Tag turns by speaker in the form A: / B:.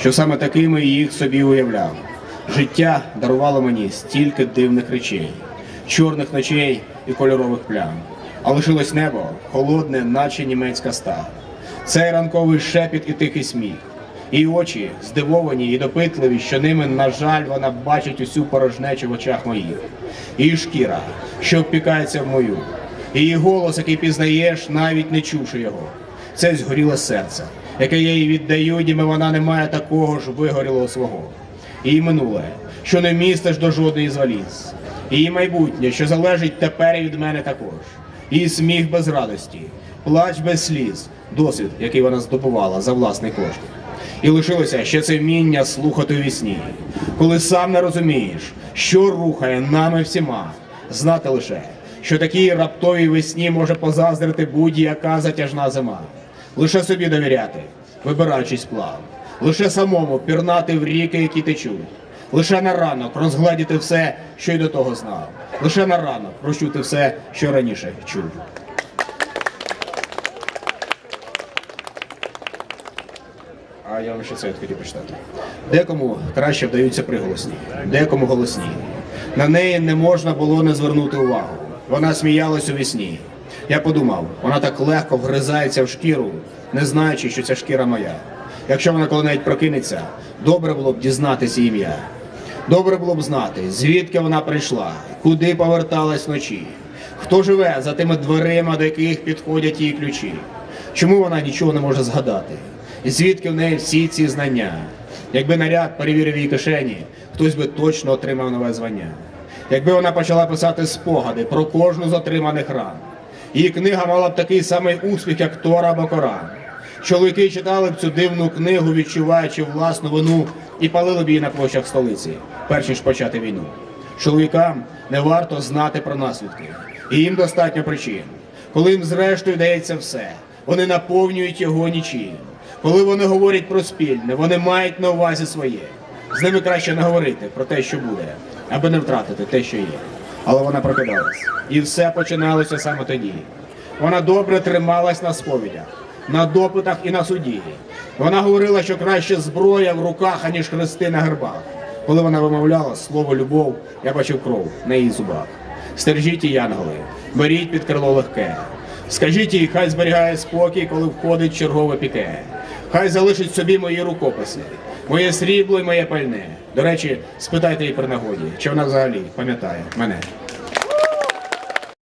A: що саме такими їх собі уявляв. Життя дарувало мені стільки дивних речей, чорних ночей і кольорових плям. А лишилось небо холодне, наче німецька сталь. Цей ранковий шепіт і тихий сміх. Її очі здивовані і допитливі, що ними, на жаль, вона бачить усю порожнечу в очах моїх. Її шкіра, що впікається в мою. Її голос, який пізнаєш, навіть не чувши його. Це згоріле серце, яке їй віддаю, ніби вона не має такого ж вигорілого свого. Її минуле, що не містиш до жодної з валіз. Її майбутнє, що залежить тепер і від мене також. Її сміх без радості, плач без сліз, досвід, який вона здобувала за власний кошт. І лишилося ще це вміння слухати у вісні, коли сам не розумієш, що рухає нами всіма, знати лише, що такій раптовій весні може позаздрити будь-яка затяжна зима, лише собі довіряти, вибираючись плав, лише самому пірнати в ріки, які течуть, лише на ранок розгладіти все, що й до того знав, лише на ранок прощути все, що раніше чув. А я вам ще це хотів почитати. Декому краще вдаються приголосні, декому голосні. На неї не можна було не звернути увагу. Вона сміялась у вісні. Я подумав, вона так легко вгризається в шкіру, не знаючи, що ця шкіра моя. Якщо вона коли-небудь прокинеться, добре було б дізнатися ім'я. Добре було б знати, звідки вона прийшла, куди поверталась вночі, хто живе за тими дверима, до яких підходять її ключі. Чому вона нічого не може згадати? І звідки в неї всі ці знання? Якби наряд перевірив її кишені, хтось би точно отримав нове звання. Якби вона почала писати спогади про кожну з отриманих ран, її книга мала б такий самий успіх, як Тора або Коран. Чоловіки читали б цю дивну книгу, відчуваючи власну вину, і палили б її на площах столиці, перш ніж почати війну. Чоловікам не варто знати про наслідки, і їм достатньо причин. Коли їм зрештою дається все, вони наповнюють його нічим. Коли вони говорять про спільне, вони мають на увазі своє. З ними краще не говорити про те, що буде, аби не втратити те, що є. Але вона прокидалась, і все починалося саме тоді. Вона добре трималась на сповідях, на допитах і на суді. Вона говорила, що краще зброя в руках, аніж хрести на гербах. Коли вона вимовляла слово любов, я бачив кров на її зубах. Стержіть її, янголи, беріть під крило легке. Скажіть їй, хай зберігає спокій, коли входить чергове піке. Хай залишить собі мої рукописи, моє срібло і моє пальне. До речі, спитайте її при нагоді, чи вона взагалі пам'ятає мене.